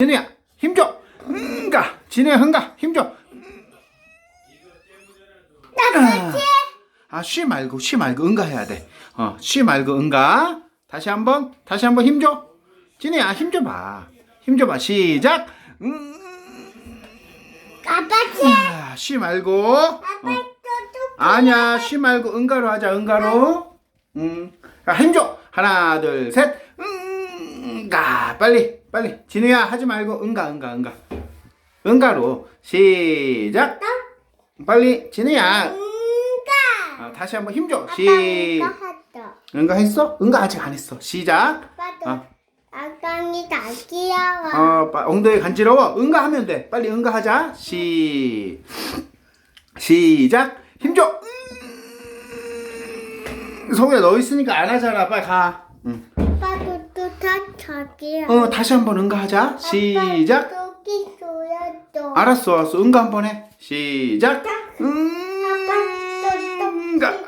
진우야 힘줘. 응가. 진우야 흥가. 힘줘. 아쉬 말고 쉬 말고 응가 해야 돼어쉬 말고 응가. 다시 한번 다시 한번 힘줘. 진우야 힘줘봐. 힘줘봐. 시작. 음, 아빠 치. 아, 쉬 말고. 어. 아니야 쉬 말고 응가로 하자 응가로. 음 자, 힘줘. 하나 둘셋. 응가. 빨리 빨리 진우야 하지 말고 응가 응가 응가. 응가로 시작. 빨리 진우야. 응가. 어, 다시 한번 힘줘. 아빠 시 응가 했어. 응가 했어? 응가 아직 안 했어. 시작. 아빠도 어. 다 귀여워. 어 빠- 엉덩이 간지러워? 응가 하면 돼. 빨리 응가 하자. 시 시작. 힘줘. 음. 성우야 너 있으니까 안 하잖아. 빨리 가. 응. 저기요. 어 다시 한번 응가 하자. 시작. 여기 보여줘. 알았어 알았어. 응가 한번 해. 시작. 응가.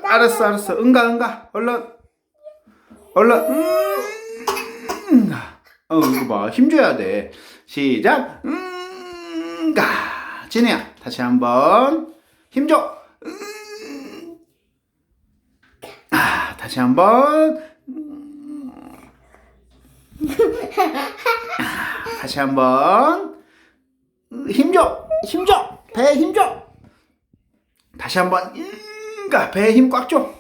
알았어 알았어. 응가 응가. 얼른. 얼른. 응가. 어 이거 봐. 힘줘야 돼. 시작. 응가. 진우야 다시 한번. 힘줘. 응. 아 다시 한번. 아, 다시 한번 힘줘 힘줘 배에 힘줘 다시 한번 응가 배에 힘 꽉 줘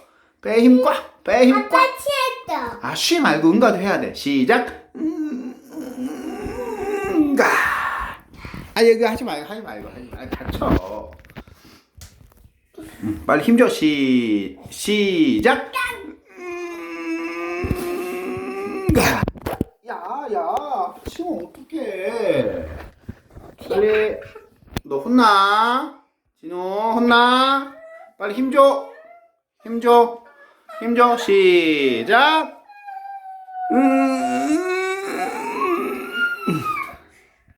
배에 힘꽉 배에 힘 아빠 꽉 치했어. 아, 쉬 말고 응가도 해야 돼. 시작. 응가. 아, 여기 하지 말고, 하지 말고, 하지 말고. 다쳐. 음, 빨리 힘줘. 시, 시작. 응가. 치면 어떡해. 빨리. 너 혼나. 진호, 혼나. 빨리 힘줘. 힘줘. 힘줘. 시작. 음.